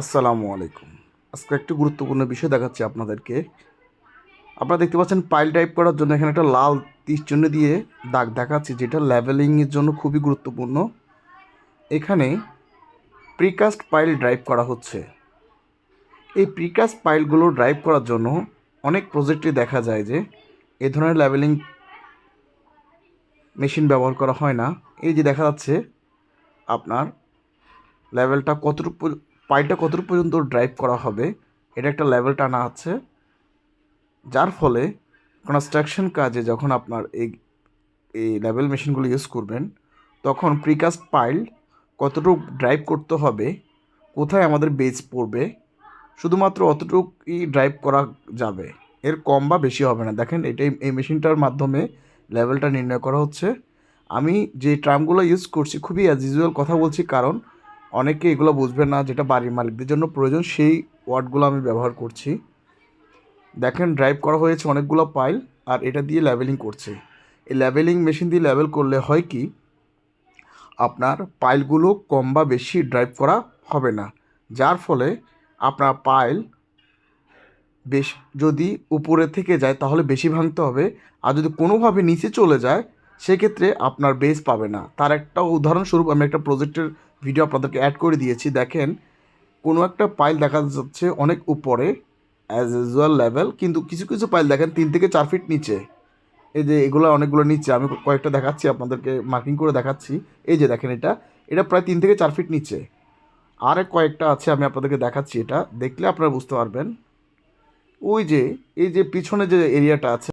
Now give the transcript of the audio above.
আসসালামু আলাইকুম। আজকে একটি গুরুত্বপূর্ণ বিষয় দেখাচ্ছি আপনাদেরকে। আপনারা দেখতে পাচ্ছেন পাইল টাইপ করার জন্য এখানে একটা লাল তীর চিহ্ন দিয়ে দাগ দেখাচ্ছি, যেটা লেভেলিংয়ের জন্য খুবই গুরুত্বপূর্ণ। এখানে প্রিকাস্ট পাইল ড্রাইভ করা হচ্ছে। এই প্রিকাস্ট পাইলগুলো ড্রাইভ করার জন্য অনেক প্রজেক্টে দেখা যায় যে এ ধরনের লেভেলিং মেশিন ব্যবহার করা হয় না। এই যে দেখা যাচ্ছে, আপনার লেভেলটা কতটুকু পাইলটা কতটুকু পর্যন্ত ড্রাইভ করা হবে, এটা একটা লেভেল টানা আছে। যার ফলে কনস্ট্রাকশন কাজে যখন আপনার এই এই লেভেল মেশিনগুলো ইউজ করবেন, তখন প্রিকাস্ট পাইল কতটুকু ড্রাইভ করতে হবে, কোথায় আমাদের বেজ পড়বে, শুধুমাত্র অতটুকুই ড্রাইভ করা যাবে। এর কম বা বেশি হবে না। দেখেন, এটাই, এই মেশিনটার মাধ্যমে লেভেলটা নির্ণয় করা হচ্ছে। আমি যে ট্রামগুলো ইউজ করছি, খুবই অ্যাজ ইউজুয়াল কথা বলছি, কারণ অনেকে এগুলো বুঝবে না যেটা বাড়ির মালিকদের জন্য প্রয়োজন, সেই ওয়ার্ডগুলো আমি ব্যবহার করছি। দেখেন ড্রাইভ করা হয়েছে অনেকগুলো পাইল আর এটা দিয়ে লেভেলিং করছে। এই লেভেলিং মেশিন দিয়ে লেভেল করলে হয় কি, আপনার পাইলগুলো কম বা বেশি ড্রাইভ করা হবে না। যার ফলে আপনার পাইল বেশ, যদি উপরে থেকে যায় তাহলে বেশি ভাঙতে হবে। আর যদি কোনোভাবে নিচে চলে যায়, সেক্ষেত্রে আপনার বেস পাবে না। তার একটা উদাহরণস্বরূপ আমি একটা প্রজেক্টের ভিডিও আপনাদেরকে অ্যাড করে দিয়েছি। দেখেন, কোনো একটা পাইল দেখা যাচ্ছে অনেক উপরে অ্যাজ ইউজুয়াল লেভেল কিন্তু কিছু কিছু পাইল দেখেন তিন থেকে চার ফিট নিচে। এই যে এগুলো অনেকগুলো নিচে, আমি কয়েকটা দেখাচ্ছি, আপনাদেরকে মার্কিং করে দেখাচ্ছি। এই যে দেখেন এটা এটা প্রায় তিন থেকে চার ফিট নিচে। আর কয়েকটা আছে, আমি আপনাদেরকে দেখাচ্ছি এটা। দেখলে আপনারা বুঝতে পারবেন। ওই যে, এই যে পিছনে যে এরিয়াটা আছে